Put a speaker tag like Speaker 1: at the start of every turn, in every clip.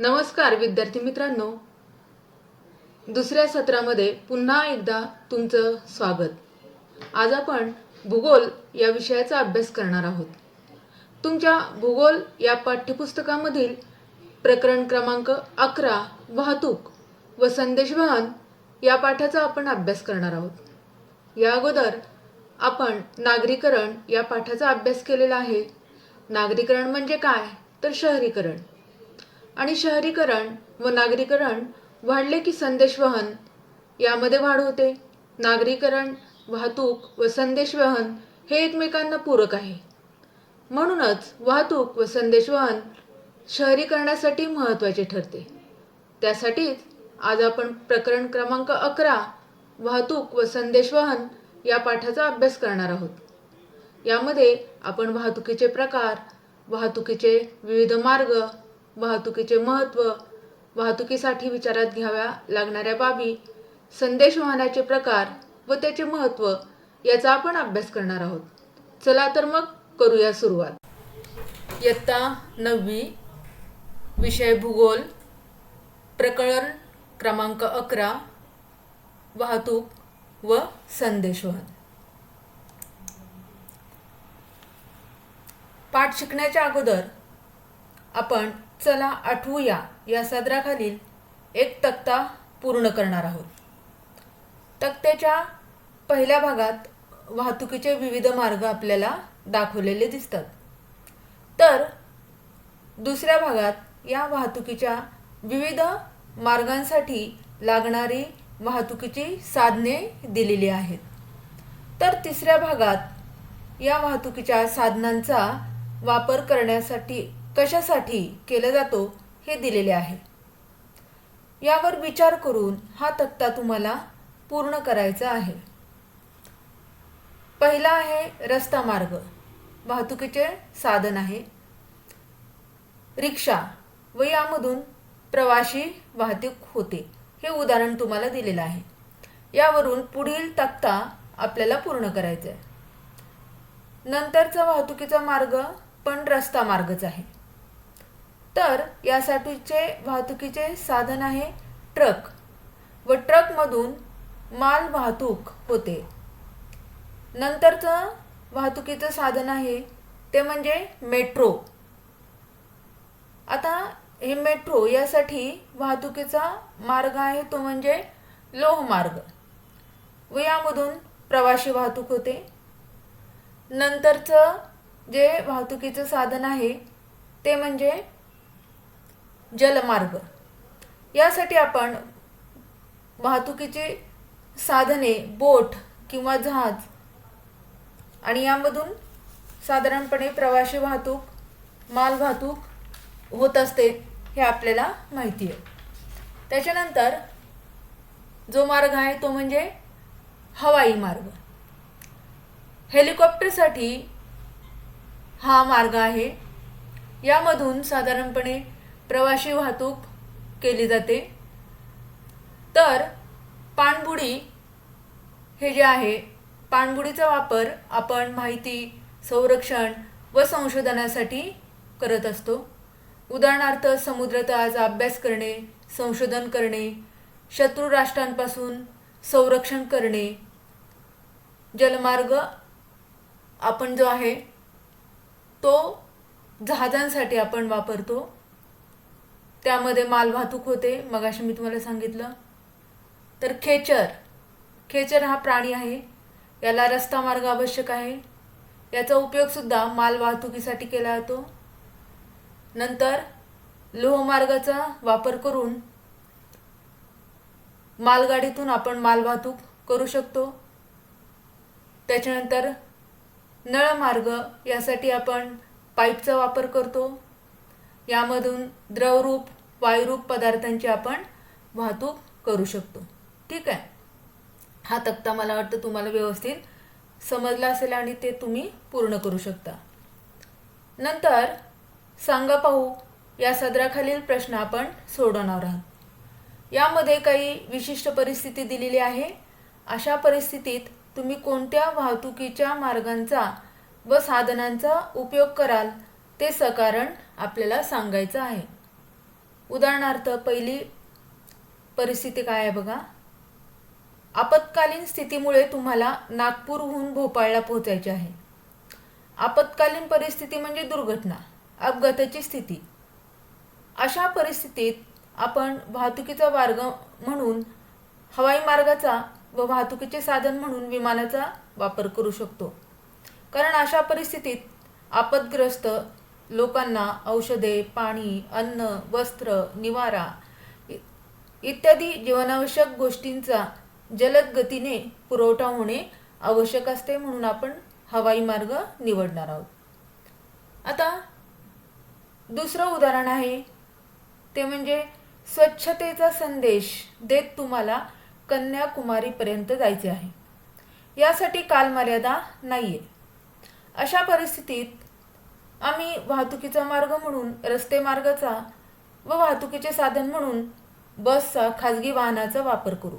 Speaker 1: नमस्कार विद्यार्थी मित्रांनो. दुसऱ्या सत्रामध्ये पुन्हा एकदा तुमचं स्वागत. आज आपण भूगोल या विषयाचा अभ्यास करणार आहोत. तुमच्या भूगोल या पाठ्यपुस्तकामधील प्रकरण क्रमांक अकरा वाहतूक व संदेशवहन या पाठाचा आपण अभ्यास करणार आहोत. या अगोदर आपण नागरीकरण या पाठाचा अभ्यास केलेला आहे. नागरीकरण म्हणजे काय? तर शहरीकरण. आणि शहरीकरण व नागरीकरण वाढले की संदेशवहन यामध्ये वाढ होते. नागरीकरण वाहतूक व संदेशवहन हे एकमेकांना पूरक आहे. म्हणूनच वाहतूक व संदेशवहन शहरीकरणासाठी महत्त्वाचे ठरते. त्यासाठीच आज आपण प्रकरण क्रमांक अकरा वाहतूक व संदेशवहन या पाठाचा अभ्यास करणार आहोत. यामध्ये आपण वाहतुकीचे प्रकार वाहतुकीचे विविध मार्ग वाहतुकीचे महत्त्व वाहतुकीसाठी विचारात घ्याव्या लागणाऱ्या बाबी संदेश वाहनाचे प्रकार व त्याचे महत्त्व याचा आपण अभ्यास करणार आहोत. चला तर मग करूया सुरुवात. इयत्ता नववी विषय भूगोल प्रकरण क्रमांक अकरा वाहतूक व संदेशवहन पाठ शिकण्याच्या अगोदर आपण चला आठवूया या सदराखालील एक तक्ता पूर्ण करणार आहोत. तक्त्याच्या पहिल्या भागात वाहतुकीचे विविध मार्ग आपल्याला दाखवलेले दिसतात. तर दुसऱ्या भागात या वाहतुकीच्या विविध मार्गांसाठी लागणारी वाहतुकीची साधने दिलेली आहेत. तर तिसऱ्या भागात या वाहतुकीच्या साधनांचा वापर करण्यासाठी कशासाठी केला जातो हे दिलेले आहे. यावर विचार करून हा तक्ता तुम्हाला पूर्ण करायचा आहे. पहिला आहे रस्ता मार्ग. वाहतुकीचे साधन आहे. रिक्षा व यामधून प्रवाशी वाहतूक होते हे उदाहरण तुम्हाला दिलेलं आहे. यावरून पुढील तक्ता आपल्याला पूर्ण करायचा आहे. नंतरचा वाहतुकीचा मार्ग पण रस्ता मार्गच आहे. तर यासाठीचे वाहतुकीचे साधन आहे ट्रक व ट्रकमधून माल वाहतूक होते. नंतरचं वाहतुकीचं साधन आहे ते म्हणजे मेट्रो. आता हे मेट्रो यासाठी वाहतुकीचा मार्ग आहे तो म्हणजे लोहमार्ग. व यामधून प्रवासी वाहतूक होते. नंतरचं जे वाहतुकीचं साधन आहे ते म्हणजे जलमार्ग. यासाठी आपण वाहतुकीची साधने बोट किंवा जहाज आणि यामधून साधारणपणे प्रवाशी वाहतूक माल वाहतूक होत असते हे आपल्याला माहिती आहे. त्याच्यानंतर जो मार्ग आहे तो म्हणजे हवाई मार्ग. हेलिकॉप्टरसाठी हा मार्ग आहे. यामधून साधारणपणे प्रवाशी वाहतूक केली जाते. तर पाणबुडी हे जे आहे पाणबुडीचा वापर आपण माहिती संरक्षण व संशोधनासाठी करत असतो. उदाहरणार्थ समुद्रतळाचा अभ्यास करणे संशोधन करणे शत्रू राष्ट्रांपासून संरक्षण करणे जलमार्ग आपण जो आहे तो जहाजांसाठी आपण वापरतो. त्यामध्ये मालवाहतूक होते मगाशी मी तुम्हाला सांगितलं. तर खेचर खेचर हा प्राणी आहे. याला रस्ता मार्ग आवश्यक आहे. याचा उपयोगसुद्धा मालवाहतुकीसाठी केला जातो. नंतर लोहमार्गाचा वापर करून मालगाडीतून आपण मालवाहतूक करू शकतो. त्याच्यानंतर नळमार्ग यासाठी आपण पाईपचा वापर करतो. यामधून द्रवरूप वायुरूप पदार्थांची आपण वाहतूक करू शकतो. ठीक आहे? हा तक्ता मला वाटतं तुम्हाला व्यवस्थित समजला असेल आणि ते तुम्ही पूर्ण करू शकता. नंतर सांगा पाहू या सदराखालील प्रश्न आपण सोडवणार आहोत. यामध्ये काही विशिष्ट परिस्थिती दिलेली आहे. अशा परिस्थितीत तुम्ही कोणत्या वाहतुकीच्या मार्गांचा व साधनांचा उपयोग कराल ते सकारण आपल्याला सांगायचं आहे. उदाहरणार्थ पहिली परिस्थिती काय आहे बघा? आपत्कालीन स्थितीमुळे तुम्हाला नागपूरहून भोपाळला पोहोचायचे आहे. आपत्कालीन परिस्थिती म्हणजे दुर्घटना अपघाताची स्थिती. अशा परिस्थितीत आपण वाहतुकीचा मार्ग म्हणून हवाई मार्गाचा व वाहतुकीचे साधन म्हणून विमानाचा वापर करू शकतो. कारण अशा परिस्थितीत आपदग्रस्त लोकांना औषधे पाणी अन्न वस्त्र निवारा इत्यादी जीवनावश्यक गोष्टींचा जलद गतीने पुरवठा होणे आवश्यक असते म्हणून आपण हवाई मार्ग निवडणार आहोत. आता दुसरं उदाहरण आहे. ते म्हणजे स्वच्छतेचा संदेश देत तुम्हाला कन्याकुमारीपर्यंत जायचे आहे. यासाठी कालमर्यादा नाही आहे अशा परिस्थितीत आम्ही वाहतुकीचा मार्ग म्हणून रस्ते मार्गाचा व वाहतुकीचे साधन म्हणून बसचा खाजगी वाहनाचा वापर करू.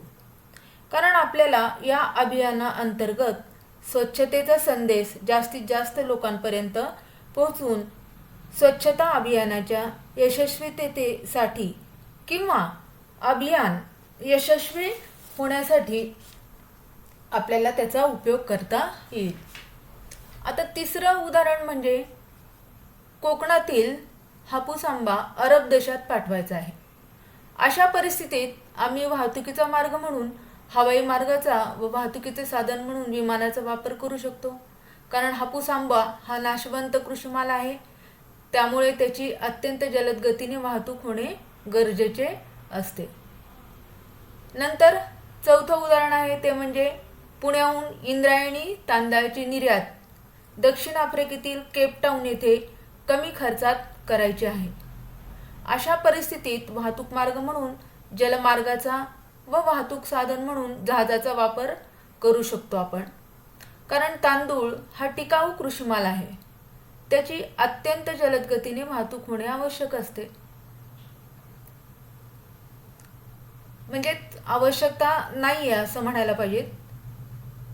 Speaker 1: कारण आपल्याला या अभियानाअंतर्गत स्वच्छतेचा संदेश जास्तीत जास्त लोकांपर्यंत पोहोचवून स्वच्छता अभियानाच्या यशस्वीतेसाठी किंवा अभियान यशस्वी होण्यासाठी आपल्याला त्याचा उपयोग करता येईल. आता तिसरं उदाहरण म्हणजे कोकणातील हापूस आंबा अरब देशात पाठवायचा आहे. अशा परिस्थितीत आम्ही वाहतुकीचा मार्ग म्हणून हवाई मार्गाचा व वाहतुकीचे साधन म्हणून विमानाचा वापर करू शकतो. कारण हापूस आंबा हा नाशवंत कृषीमाल आहे. त्यामुळे त्याची अत्यंत जलद गतीने वाहतूक होणे गरजेचे असते. नंतर चौथं उदाहरण आहे ते म्हणजे पुण्याहून इंद्रायणी तांदळाची निर्यात. दक्षिण आफ्रिकेतील केपटाऊन येथे कमी खर्चात करायची आहे. अशा परिस्थितीत वाहतूक मार्ग म्हणून जलमार्गाचा व वाहतूक साधन म्हणून जहाजाचा वापर करू शकतो आपण. कारण तांदूळ हा टिकाऊ कृषीमाल आहे. त्याची अत्यंत जलद गतीने वाहतूक होणे आवश्यक असते. म्हणजे आवश्यकता नाही आहे असं म्हणायला पाहिजे.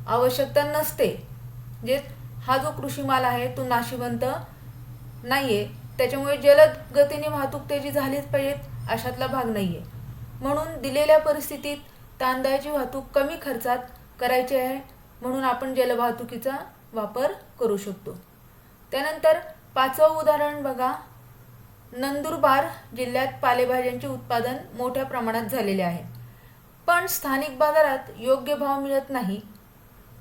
Speaker 1: आवश्यकता नसते. म्हणजे हा जो कृषीमाल आहे तो नाशिवंत नाही आहे त्याच्यामुळे जलद गतीने वाहतूक त्याची झालीच पाहिजेत अशातला भाग नाही आहे म्हणून दिलेल्या परिस्थितीत तांदळाची वाहतूक कमी खर्चात करायची आहे म्हणून आपण जलवाहतुकीचा वापर करू शकतो. त्यानंतर पाचवं उदाहरण बघा. नंदुरबार जिल्ह्यात पालेभाज्यांचे उत्पादन मोठ्या प्रमाणात झालेले आहे. पण स्थानिक बाजारात योग्य भाव मिळत नाही.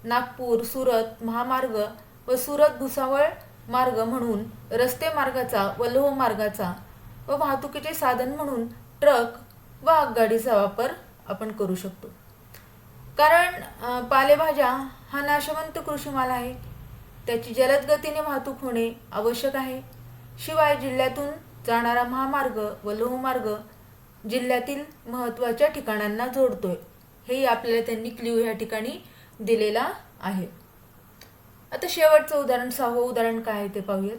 Speaker 1: नागपूर सुरत महामार्ग व सुरत भुसावळ मार्ग म्हणून रस्ते मार्गाचा व लोहमार्गाचा व वाहतुकीचे साधन म्हणून ट्रक व आगगाडीचा वापर आपण करू शकतो. कारण पालेभाज्या हा नाशवंत कृषीमाल आहे. त्याची जलद गतीने वाहतूक होणे आवश्यक आहे. शिवाय जिल्ह्यातून जाणारा महामार्ग व लोहमार्ग जिल्ह्यातील महत्त्वाच्या ठिकाणांना जोडतोय. हेही आपल्याला त्यांनी क्ल्यू ह्या ठिकाणी दिलेला आहे. आता शेवटचं उदाहरण सहावं उदाहरण काय आहे ते पाहूयात.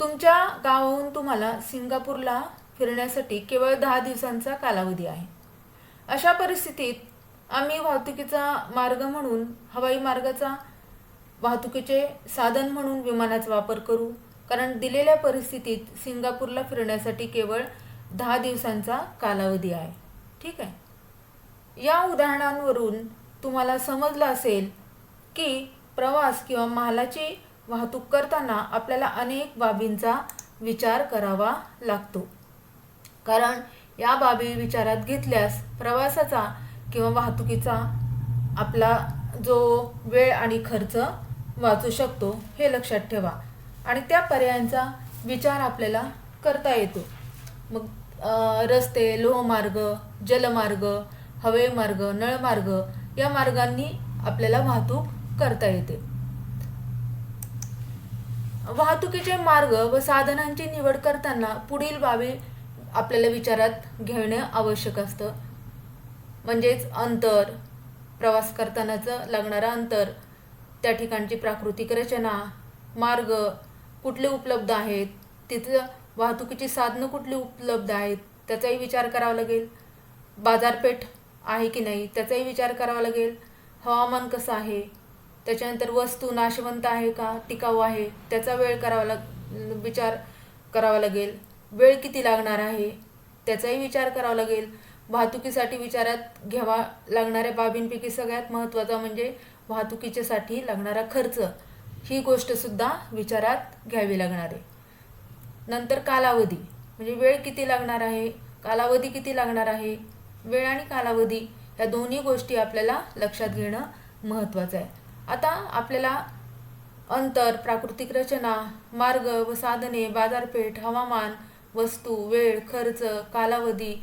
Speaker 1: तुमच्या गावाहून तुम्हाला सिंगापूरला फिरण्यासाठी केवळ दहा दिवसांचा कालावधी आहे. अशा परिस्थितीत आम्ही वाहतुकीचा मार्ग म्हणून हवाई मार्गाचा वाहतुकीचे साधन म्हणून विमानाचा वापर करू कारण दिलेल्या परिस्थितीत सिंगापूरला फिरण्यासाठी केवळ दहा दिवसांचा कालावधी आहे. ठीक आहे? या उदाहरणांवरून तुम्हाला समजलं असेल की प्रवास किंवा मालाची वाहतूक करताना आपल्याला अनेक बाबींचा विचार करावा लागतो. कारण या बाबी विचारात घेतल्यास प्रवासाचा किंवा वाहतुकीचा आपला जो वेळ आणि खर्च वाचू शकतो हे लक्षात ठेवा. आणि त्या पर्यायांचा विचार आपल्याला करता येतो. मग रस्ते लोहमार्ग जलमार्ग हवेमार्ग नळमार्ग या मार्गांनी आपल्याला वाहतूक करता येते. वाहतुकीचे मार्ग व साधनांची निवड करताना पुढील बाबी आपल्याला विचारात घेणे आवश्यक असतं. म्हणजेच अंतर प्रवास करतानाचं लागणारं अंतर त्या ठिकाणची प्राकृतिक रचना मार्ग कुठले उपलब्ध आहेत तिथं वाहतुकीची साधनं कुठली उपलब्ध आहेत त्याचाही विचार करावा लागेल. बाजारपेठ आहे की नाही त्याचाही विचार करावा लागेल. हवामान कसं आहे त्याच्यानंतर वस्तू नाशवंत आहे का? टिकाऊ आहे. त्याचा वेळ करावा लाग विचार करावा लागेल. वेळ किती लागणार आहे? त्याचाही विचार करावा लागेल. वाहतुकीसाठी विचारात घ्यावा लागणाऱ्या बाबींपैकी सगळ्यात महत्त्वाचा म्हणजे वाहतुकीच्यासाठी लागणारा खर्च. ही गोष्टसुद्धा विचारात घ्यावी लागणार आहे. नंतर कालावधी. म्हणजे वेळ किती लागणार आहे? कालावधी किती लागणार आहे? वेळ आणि कालावधी या दोन्ही गोष्टी आपल्याला लक्षात घेणं महत्त्वाचं आहे. आता आपल्याला अंतर प्राकृतिक रचना मार्ग व साधने बाजारपेठ हवामान वस्तू वेळ खर्च कालावधी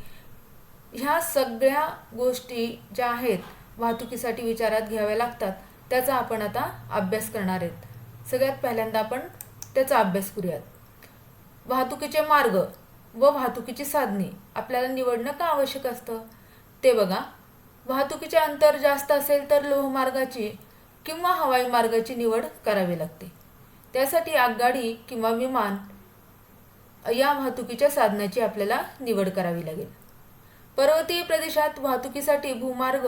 Speaker 1: ह्या सगळ्या गोष्टी ज्या आहेत वाहतुकीसाठी विचारात घ्याव्या लागतात. त्याचा आपण आता अभ्यास करणार आहेत. सगळ्यात पहिल्यांदा आपण त्याचा अभ्यास करूयात. वाहतुकीचे मार्ग व वाहतुकीची साधने आपल्याला निवडणं का आवश्यक असतं? ते बघा. वाहतुकीचे अंतर जास्त असेल तर लोहमार्गाची किंवा हवाई मार्गाची निवड करावी लागते. त्यासाठी आगगाडी किंवा विमान या वाहतुकीच्या साधनाची आपल्याला निवड करावी लागेल. पर्वतीय प्रदेशात वाहतुकीसाठी भूमार्ग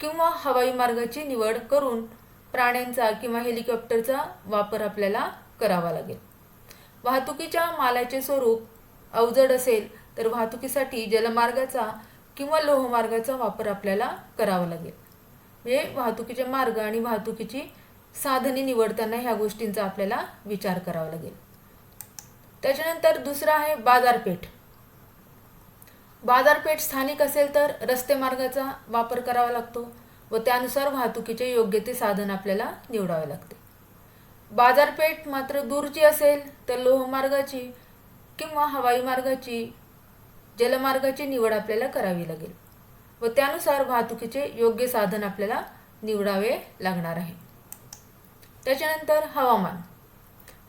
Speaker 1: किंवा हवाई मार्गाची निवड करून प्राण्यांचा किंवा हेलिकॉप्टरचा वापर आपल्याला करावा लागेल. वाहतुकीच्या मालाचे स्वरूप अवजड असेल तर वाहतुकीसाठी जलमार्गाचा किंवा लोहमार्गाचा वापर आपल्याला करावा लागेल. म्हणजे वाहतुकीचे मार्ग आणि वाहतुकीची साधने निवडताना ह्या गोष्टींचा आपल्याला विचार करावा लागेल. त्याच्यानंतर दुसरं आहे बाजारपेठ. बाजारपेठ स्थानिक असेल तर रस्ते मार्गाचा वापर करावा लागतो व त्यानुसार वाहतुकीचे योग्य ते साधन आपल्याला निवडावे लागते. बाजारपेठ मात्र दूरची असेल तर लोहमार्गाची किंवा हवाई मार्गाची जलमार्गाची निवड आपल्याला करावी लागेल. व त्यानुसार वाहतुकीचे योग्य साधन आपल्याला निवडावे लागणार आहे. त्याच्यानंतर हवामान.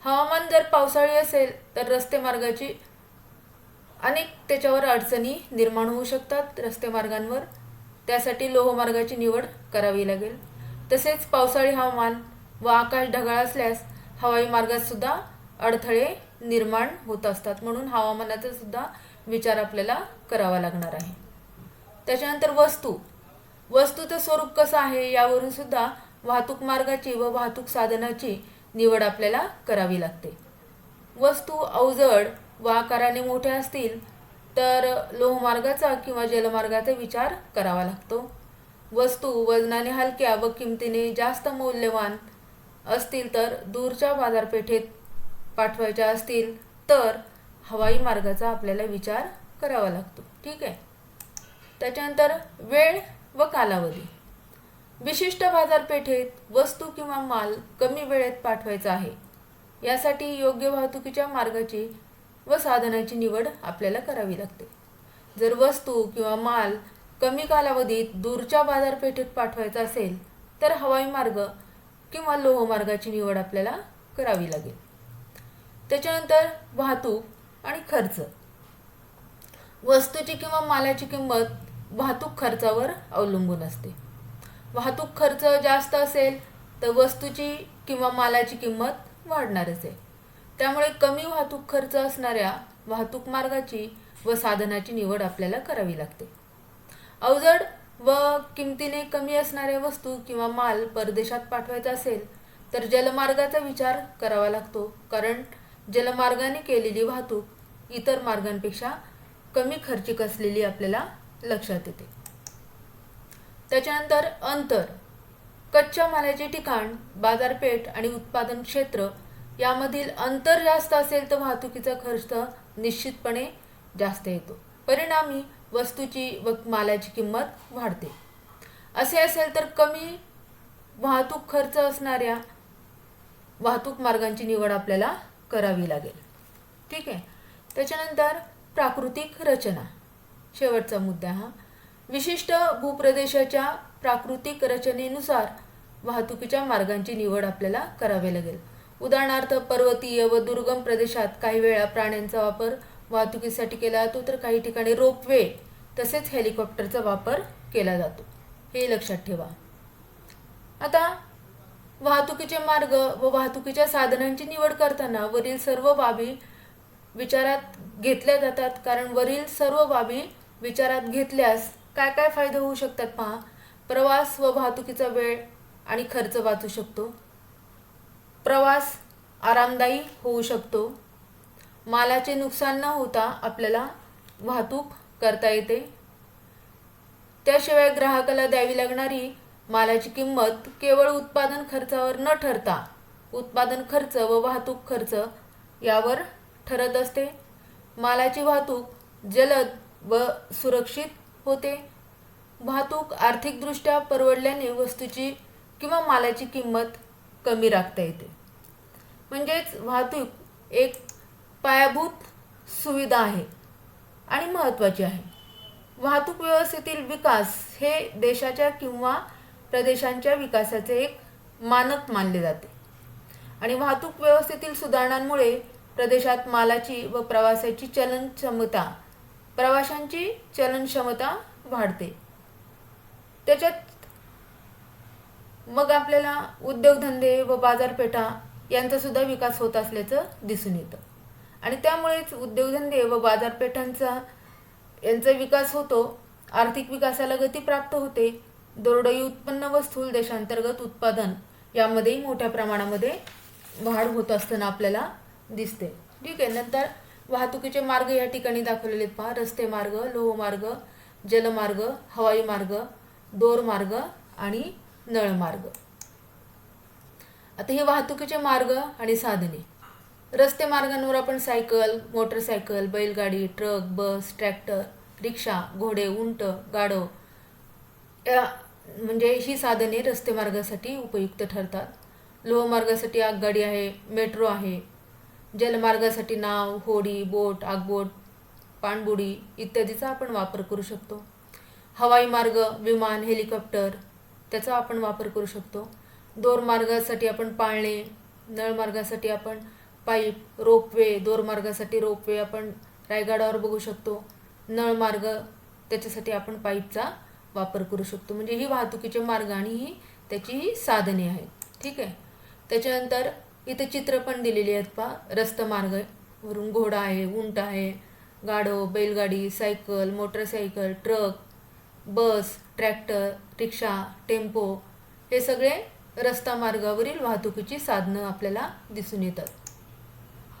Speaker 1: हवामान जर पावसाळी असेल तर रस्ते मार्गाची अनेक त्याच्यावर अडचणी निर्माण होऊ शकतात. रस्ते मार्गांवर त्यासाठी लोहमार्गाची निवड करावी लागेल. तसेच पावसाळी हवामान व आकाश ढगाळ असल्यास हवाई मार्गात सुद्धा अडथळे निर्माण होत असतात. म्हणून हवामानाचा सुद्धा विचार आपल्याला करावा लागणार आहे. त्याच्यानंतर वस्तू. वस्तूचं स्वरूप कसं आहे यावरून सुद्धा वाहतूक मार्गाची व वाहतूक साधनाची निवड आपल्याला करावी लागते. वस्तू अवजड व आकाराने मोठ्या असतील तर लोहमार्गाचा किंवा जलमार्गाचा विचार करावा लागतो. वस्तू वजनाने हलक्या व किमतीने जास्त मौल्यवान असतील तर दूरच्या बाजारपेठेत पाठवायच्या असतील तर हवाई मार्गाचा आपल्याला विचार करावा लागतो. ठीक आहे? त्याच्यानंतर वेळ व कालावधी. विशिष्ट बाजारपेठेत वस्तू किंवा माल कमी वेळेत पाठवायचा आहे. यासाठी योग्य वाहतुकीच्या मार्गाची व साधनाची निवड आपल्याला करावी लागते. जर वस्तू किंवा माल कमी कालावधीत दूरच्या बाजारपेठेत पाठवायचा असेल तर हवाई मार्ग किंवा लोहमार्गाची निवड आपल्याला करावी लागेल. त्याच्यानंतर वाहतूक आणि खर्च. वस्तूची किंवा मालाची किंमत वाहतूक खर्चावर अवलंबून असते. वाहतूक खर्च जास्त असेल तर वस्तूची किंवा मालाची किंमत वाढणारच आहे. त्यामुळे कमी वाहतूक खर्च असणाऱ्या वाहतूक मार्गाची व साधनाची निवड आपल्याला करावी लागते. अवजड व किमतीने कमी असणाऱ्या वस्तू किंवा माल परदेशात पाठवायचा असेल तर जलमार्गाचा विचार करावा लागतो. कारण जलमार्गाने केलेली वाहतूक इतर मार्गांपेक्षा कमी खर्चिक असलेली आपल्याला लक्षात येते. त्याच्यानंतर अंतर कच्च्या मालाचे ठिकाण बाजारपेठ आणि उत्पादन क्षेत्र यामधील अंतर जास्त असेल तर वाहतुकीचा खर्च निश्चितपणे जास्त येतो. परिणामी वस्तूची व मालाची किंमत वाढते. असे असेल तर कमी वाहतूक खर्च असणाऱ्या वाहतूक मार्गांची निवड आपल्याला करावी लागेल. ठीक आहे? त्याच्यानंतर प्राकृतिक रचना. शेवटचा मुद्दा हा. विशिष्ट भूप्रदेशाच्या प्राकृतिक रचनेनुसार वाहतुकीच्या मार्गांची निवड आपल्याला करावी लागेल. उदाहरणार्थ पर्वतीय व दुर्गम प्रदेशात काही वेळा प्राण्यांचा वापर वाहतुकीसाठी केला जातो तर काही ठिकाणी रोपवे तसेच हेलिकॉप्टरचा वापर केला जातो. हे लक्षात ठेवा. आता वाहतुकीचे मार्ग व वाहतुकीच्या साधनांची निवड करताना वरील सर्व बाबी विचारात घेतल्या जातात कारण वरील सर्व बाबी विचारात घेतल्यास काय काय फायदे होऊ शकतात पहा. प्रवास व वाहतुकीचा वेळ आणि खर्च वाचू शकतो. प्रवास आरामदायी होऊ शकतो. मालाचे नुकसान न होता आपल्याला वाहतूक करता येते. त्याशिवाय ग्राहकाला द्यावी लागणारी मालाची किंमत केवळ उत्पादन खर्चावर न ठरता उत्पादन खर्च व वाहतूक खर्च यावर ठरत असते. मालाची वाहतूक जलद व सुरक्षित होते. वाहतूक आर्थिकदृष्ट्या परवडल्याने वस्तूची किंवा मालाची किंमत कमी राखता येते. म्हणजेच वाहतूक एक पायाभूत सुविधा आहे आणि महत्त्वाची आहे. वाहतूक व्यवस्थेतील विकास हे देशाच्या किंवा प्रदेशांच्या विकासाचे एक मानक मानले जाते. आणि वाहतूक व्यवस्थेतील सुधारणांमुळे प्रदेशात मालाची व प्रवासाची चलन क्षमता प्रवाशांची चलन क्षमता वाढते. त्याच्यात मग आपल्याला उद्योगधंदे व बाजारपेठा यांचा सुद्धा विकास होत असल्याचं दिसून येतं. आणि त्यामुळेच उद्योगधंदे व बाजारपेठांचा यांचा विकास होतो आर्थिक विकासाला गती प्राप्त होते दरडोई उत्पन्न व स्थूल देशांतर्गत उत्पादन यामध्येही मोठ्या प्रमाणामध्ये वाढ होत असताना आपल्याला दिसते. ठीक आहे नंतर वाहतुकीचे मार्ग या ठिकाणी दाखवलेले आहेत पहा. रस्ते मार्ग लोहमार्ग जलमार्ग हवाई मार्ग दोरमार्ग आणि नळमार्ग आता हे वाहतुकीचे मार्ग आणि साधने. रस्ते मार्गांवर आपण सायकल मोटरसायकल बैलगाडी ट्रक बस ट्रॅक्टर रिक्षा घोडे उंट गाडव या म्हणजे ही साधने रस्ते मार्गासाठी उपयुक्त ठरतात. लोहमार्गासाठी आगगाडी आहे मेट्रो आहे जलमार्गासाठी नाव होडी बोट आगबोट पाणबुडी इत्यादीचा आपण वापर करू शकतो. हवाई मार्ग विमान हेलिकॉप्टर त्याचा आपण वापर करू शकतो. दोरमार्गासाठी आपण पाळणे नळमार्गासाठी आपण पाईप रोपवे दोरमार्गासाठी रोपवे आपण रायगडावर बघू शकतो. नळमार्ग त्याच्यासाठी आपण पाईपचा वापर करू शकतो. म्हणजे ही वाहतुकीचे मार्ग आणि ही त्याची ही साधने आहेत. ठीक आहे? त्याच्यानंतर इथे चित्र पण दिलेली आहेत पहा. रस्ता मार्ग वरून घोडा आहे उंट आहे गाडो बैलगाडी cycle motorcycle truck bus tractor rickshaw tempo हे सगळे रस्ता मार्गावरील वाहतुकीची साधनं आपल्याला दिसून येतात.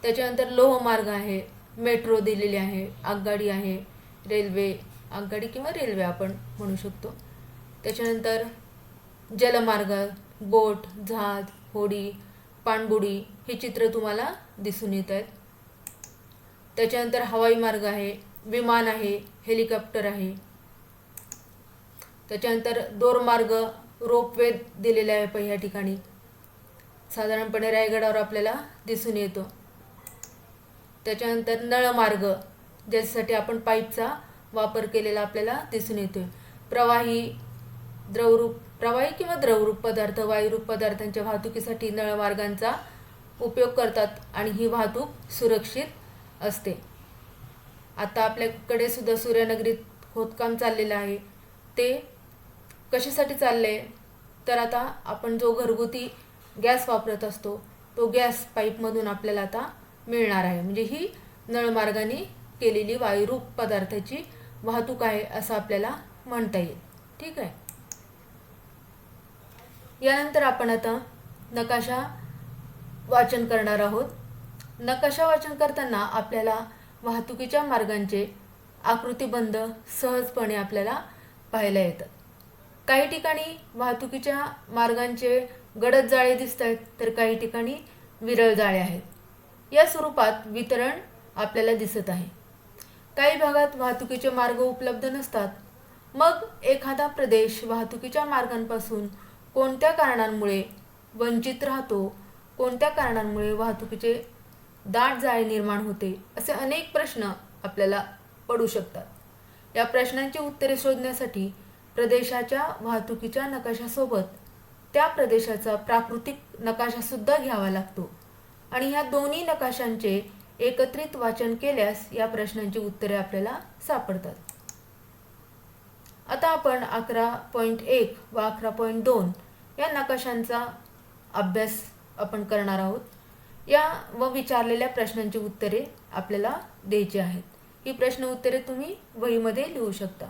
Speaker 1: त्याच्यानंतर लोहमार्ग आहे मेट्रो दिलेली आहे आगगाडी आहे रेल्वे आगगाडी किंवा रेल्वे आपण म्हणू शकतो. त्याच्यानंतर जलमार्ग बोट जहाज होडी पाणबुडी हे चित्र तुम्हाला दिसून येत आहेत. त्याच्यानंतर हवाई मार्ग आहे विमान आहे हेलिकॉप्टर आहे. त्याच्यानंतर दोरमार्ग रोपवे दिलेले आहे पहिल्या ठिकाणी. साधारणपणे रायगडावर आपल्याला दिसून येतो. त्याच्यानंतर नळमार्ग ज्याच्यासाठी आपण पाईपचा वापर केलेला आपल्याला दिसून येतो प्रवाही द्रवरूप प्रवाही किंवा द्रवरूप पदार्थ वायुरूप पदार्थांच्या वाहतुकीसाठी नळमार्गांचा उपयोग करतात आणि ही वाहतूक सुरक्षित असते. आता आपल्याकडे सुद्धा सूर्यनगरीत खोदकाम चाललेलं आहे. ते कशासाठी चाललं आहे तर आता आपण जो घरगुती गॅस वापरत असतो तो गॅस पाईपमधून आपल्याला आता मिळणार आहे. म्हणजे ही नळमार्गाने केलेली वायुरूप पदार्थाची वाहतूक आहे असं आपल्याला म्हणता येईल. ठीक आहे? यानंतर आपण आता नकाशा वाचन करणार आहोत. नकाशा वाचन करताना आपल्याला वाहतुकीच्या मार्गांचे आकृतीबंध सहजपणे आपल्याला पाहायला येतात. काही ठिकाणी वाहतुकीच्या मार्गांचे गडद जाळे दिसत आहेत तर काही ठिकाणी विरळ जाळे आहेत. या स्वरूपात वितरण आपल्याला दिसत आहे. काही भागात वाहतुकीचे मार्ग उपलब्ध नसतात. मग एखादा प्रदेश वाहतुकीच्या मार्गांपासून कोणत्या कारणांमुळे वंचित राहतो कोणत्या कारणांमुळे वाहतुकीचे दाट जाळे निर्माण होते असे अनेक प्रश्न आपल्याला पडू शकतात. या प्रश्नांची उत्तरे शोधण्यासाठी प्रदेशाच्या वाहतुकीच्या नकाशासोबत त्या प्रदेशाचा प्राकृतिक नकाशासुद्धा घ्यावा लागतो. आणि ह्या दोन्ही नकाशांचे एकत्रित वाचन केल्यास या प्रश्नांची उत्तरे आपल्याला सापडतात. आता आपण अकरा पॉईंट एक व अकरा पॉईंट दोन या नकाशांचा अभ्यास आपण करणार आहोत. या व विचारलेल्या प्रश्नांची उत्तरे आपल्याला द्यायची आहेत. ही प्रश्न उत्तरे तुम्ही वहीमध्ये लिहू शकता.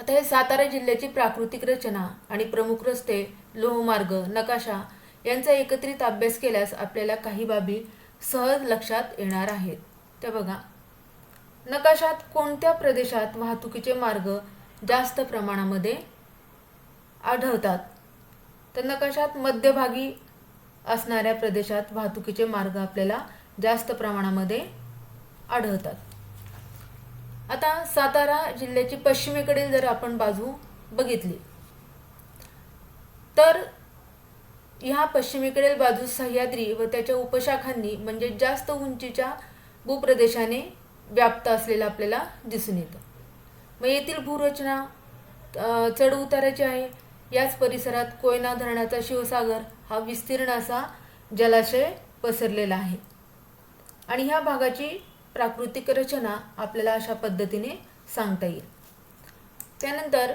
Speaker 1: आता हे सातारा जिल्ह्याची प्राकृतिक रचना आणि प्रमुख रस्ते लोहमार्ग नकाशा यांचा एकत्रित अभ्यास केल्यास आपल्याला काही बाबी सहज लक्षात येणार आहेत. ते बघा. नकाशात कोणत्या प्रदेशात वाहतुकीचे मार्ग जास्त प्रमाणामध्ये आढळतात? तर नकाशात मध्यभागी असणाऱ्या प्रदेशात वाहतुकीचे मार्ग आपल्याला जास्त प्रमाणामध्ये आढळतात. आता सातारा जिल्ह्याची पश्चिमेकडील जर आपण बाजू बघितली तर ह्या पश्चिमेकडील बाजू सह्याद्री व त्याच्या उपशाखांनी म्हणजे जास्त उंचीच्या भूप्रदेशाने व्याप्त असलेला आपल्याला दिसून येतं. मग येथील भूरचना चढ उताराची आहे. याच परिसरात कोयना धरणाचा शिवसागर हा विस्तीर्ण असा जलाशय पसरलेला आहे. आणि ह्या भागाची प्राकृतिक रचना आपल्याला अशा पद्धतीने सांगता येईल. त्यानंतर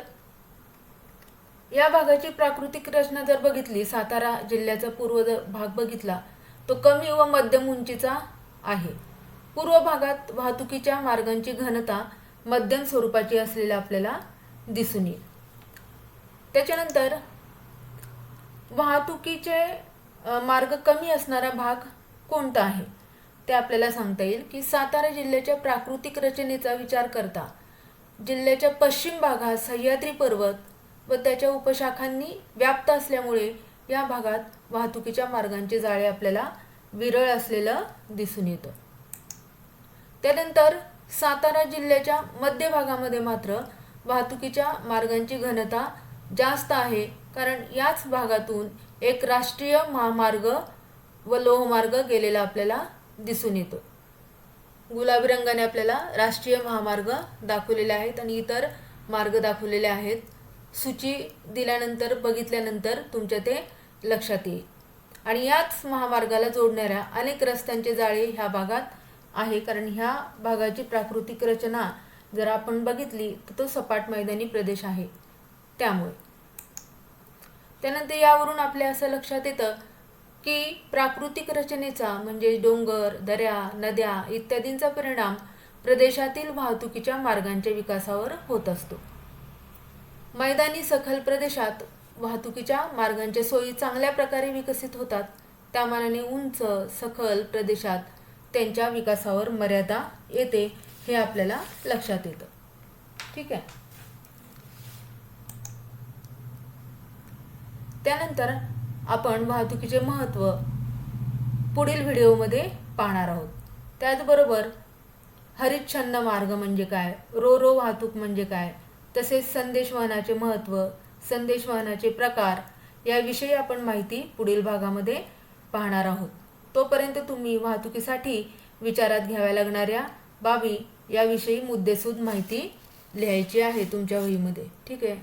Speaker 1: या भागाची प्राकृतिक रचना जर बघितली सातारा जिल्ह्याचा पूर्व जर भाग बघितला तो कमी व मध्यम उंचीचा आहे. पूर्व भागात वाहतुकीच्या मार्गांची घनता मध्यम स्वरूपाची असलेली आपल्याला दिसून येईल. त्याच्यानंतर वाहतुकीचे मार्ग कमी असणारा भाग कोणता आहे? ते आपल्याला सांगता येईल की सातारा जिल्ह्याच्या प्राकृतिक रचनेचा विचार करता जिल्ह्याच्या पश्चिम भागात सह्याद्री पर्वत व त्याच्या उपशाखांनी व्याप्त असल्यामुळे या भागात वाहतुकीच्या मार्गांचे जाळे आपल्याला विरळ असलेलं दिसून येतं. त्यानंतर सातारा जिल्ह्याच्या मध्य भागामध्ये मात्र वाहतुकीच्या मार्गांची घनता जास्त आहे. कारण याच भागातून एक राष्ट्रीय महामार्ग व लोहमार्ग गेलेला आपल्याला दिसून येतो. गुलाबी रंगाने आपल्याला राष्ट्रीय महामार्ग दाखवलेले आहेत आणि इतर मार्ग दाखवलेले आहेत. सूची दिल्यानंतर बघितल्यानंतर तुमच्या ते लक्षात येईल. आणि याच महामार्गाला जोडणाऱ्या अनेक रस्त्यांचे जाळे ह्या भागात आहे. कारण ह्या भागाची प्राकृतिक रचना जर आपण बघितली तर तो सपाट मैदानी प्रदेश आहे. त्यामुळे. त्यानंतर यावरून आपल्या असं लक्षात येतं की प्राकृतिक रचनेचा म्हणजे डोंगर दऱ्या नद्या इत्यादींचा परिणाम प्रदेशातील वाहतुकीच्या मार्गांच्या विकासावर होत असतो. मैदानी सखल प्रदेशात वाहतुकीच्या मार्गांच्या सोयी चांगल्या प्रकारे विकसित होतात. त्यामानाने उंच सखल प्रदेशात त्यांच्या विकासावर मर्यादा येते हे आपल्याला लक्षात येतं. ठीक आहे? त्यानंतर आपण वाहतुकीचे महत्त्व पुढील व्हिडिओमध्ये पाहणार आहोत. त्याचबरोबर हरिच्छंद मार्ग म्हणजे काय? रो रो वाहतूक म्हणजे काय? तसेच संदेश वाहनाचे महत्त्व संदेश वाहनाचे प्रकार याविषयी आपण माहिती पुढील भागामध्ये पाहणार आहोत. तोपर्यंत तुम्ही वाहतुकीसाठी विचारात घ्याव्या लागणाऱ्या बाबी याविषयी मुद्देसूद माहिती लिहायची आहे तुमच्या वहीमध्ये. ठीक आहे.